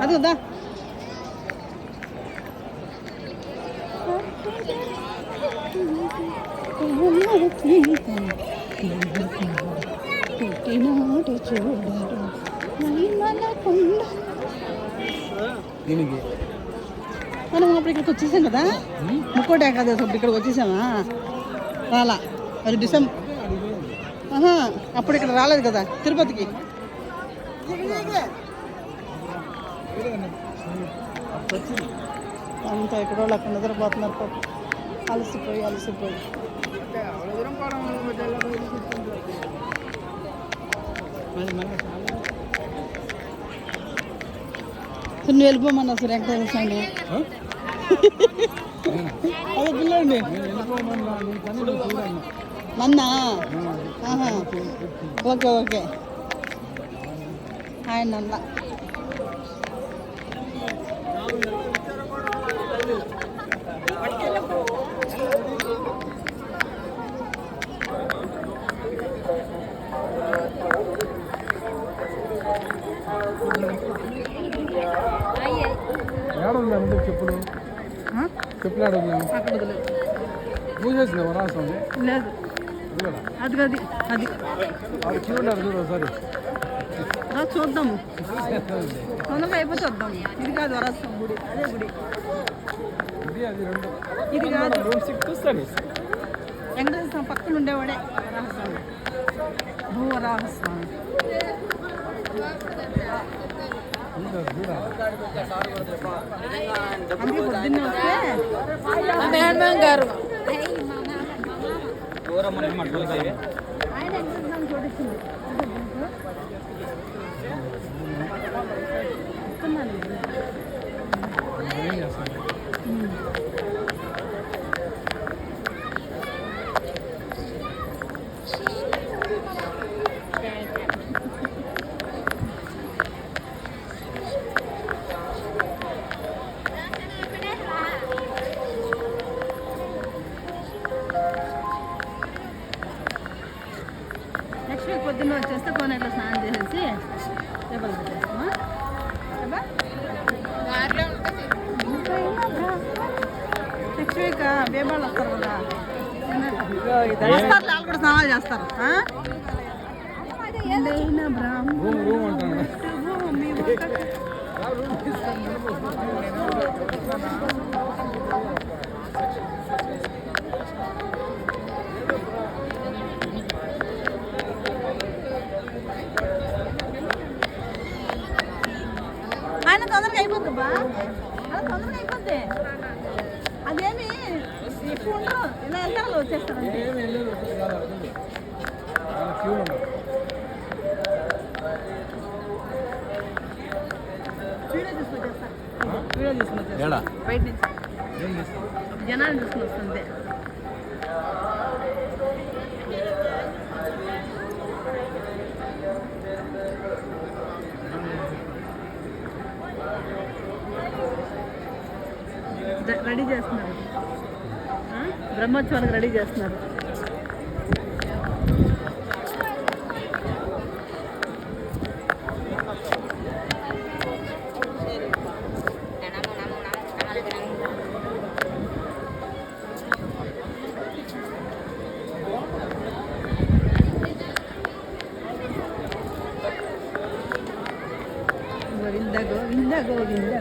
అది ఉందా పుట్టినాడు చూడరు మహిమలకుండ దీనికి మనం అప్పుడు ఇక్కడికి వచ్చేసాం కదా ముక్కోటి ఏకాదశి అప్పుడు ఇక్కడికి వచ్చేసామా రాలా అది డిసెంబర్ ఆహా అప్పుడు ఇక్కడ రాలేదు కదా తిరుపతికి. అంతా ఇక్కడ వాళ్ళు అక్కడ నిద్రపోతున్నారు పాపం. అలసిపోయి అలసిపోయి. నువ్వు వెళ్ళిపోమన్నా సార్ వెంకటేశ్వర స్వామి. అదే పిల్లండి నన్నా ఆహా. ఓకే ఓకే ఆయన నన్న ఏడుంది అంటే చెప్పులు ఆ? చెప్పులు ఏడుంది అక్కడ వదిలేదు పూజేసిన వరాస్వామి లేదు ఇదిగోరా. అది అది అది. చూద్దాము. తొందరగా అయిపోతే వద్దాము ఇది కాదు వరాసం గుడి. అదే గుడి. ఇది అది రెండు. ఇది కాదు. వెంకటేశ్వర పక్కన ఉండేవాడే వరాహస్వామి భూ వరాహస్వామి చూడా. అందుకే పొద్దున్నే వస్తే గారు. ఆయన వీక్ బేబాళ్ళు వస్తారు కదా వస్తారు వాళ్ళు కూడా చేస్తారు. ఆయన తొందరగా అయిపోద్ది బా అలా తొందరగా అయిపోద్ది. అదేమి? ఇలా వెళ్తారు వచ్చేస్తారు వీడియో బయట నుంచి జనాలు వస్తుంది రెడీ చేస్తున్నారు. బ్రహ్మోత్సవానికి రెడీ చేస్తున్నారు గోవింద గోవింద గోవింద